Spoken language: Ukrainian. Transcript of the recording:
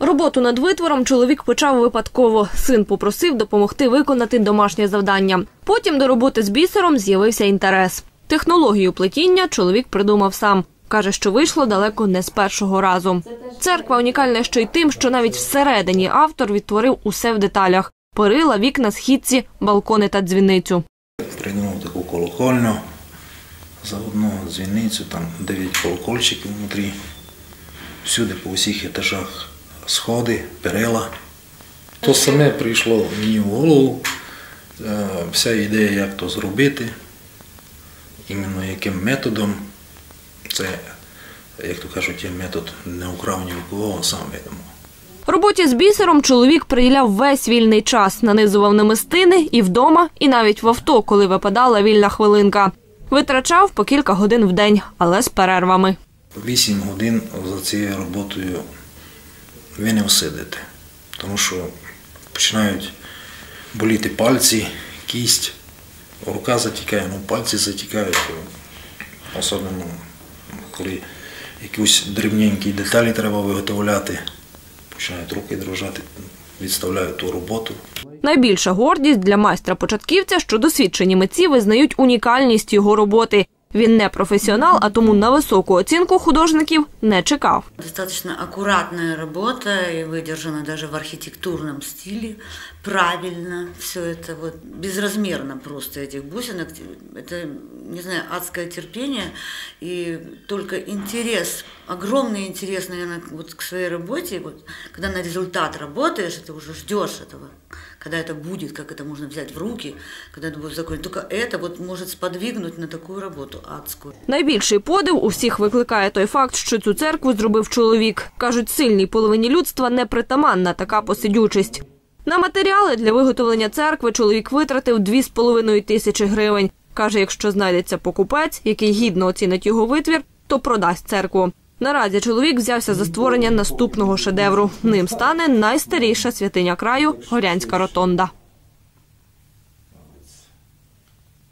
Роботу над витвором чоловік почав випадково. Син попросив допомогти виконати домашнє завдання. Потім до роботи з бісером з'явився інтерес. Технологію плетіння чоловік придумав сам. Каже, що вийшло далеко не з першого разу. Церква унікальна ще й тим, що навіть всередині автор відтворив усе в деталях: перила, вікна, східці, балкони та дзвіницю. Придумав таку колокольню, заодно дзвіницю, там 9 колокольчиків внутрі. Всюди по усіх етажах сходи, перила. То саме прийшло мені в голову, е, вся ідея, як то зробити, іменно яким методом. Це, як то кажуть, є метод не украв ні у кого, сам видумав. Роботі з бісером чоловік приділяв весь вільний час, нанизував намистини і вдома, і навіть в авто, коли випадала вільна хвилинка. Витрачав по кілька годин в день, але з перервами. 8 годин за цією роботою ви не всидите, тому що починають боліти пальці, кість, рука затікає, ну пальці затікають, особливо коли якісь дрібненькі деталі треба виготовляти, починають руки дрожати, відставляють ту роботу. Найбільша гордість для майстра-початківця, що досвідчені митці визнають унікальність його роботи. Він не професіонал, а тому на високу оцінку художників не чекав. Достаточно аккуратная работа и выдержана даже в архитектурном стиле. Правильно все это вот безразмерно просто этих бусинок. Это, не знаю, адское терпение и только интерес, огромный интерес, наверное, вот к своей работе. Вот, когда на результат работаешь, ты уже ждешь этого. Когда это будет, как это можно взять в руки, когда это будет закончено. Только это вот может сподвигнуть на такую работу Адскую. Найбільший подив у всіх викликає той факт, що цю церкву зробив чоловік. Кажуть, сильній половині людства непритаманна така посидючість. На матеріали для виготовлення церкви чоловік витратив 2,5 тисячі гривень. Каже, якщо знайдеться покупець, який гідно оцінить його витвір, то продасть церкву. Наразі чоловік взявся за створення наступного шедевру. Ним стане найстаріша святиня краю Горянська ротонда.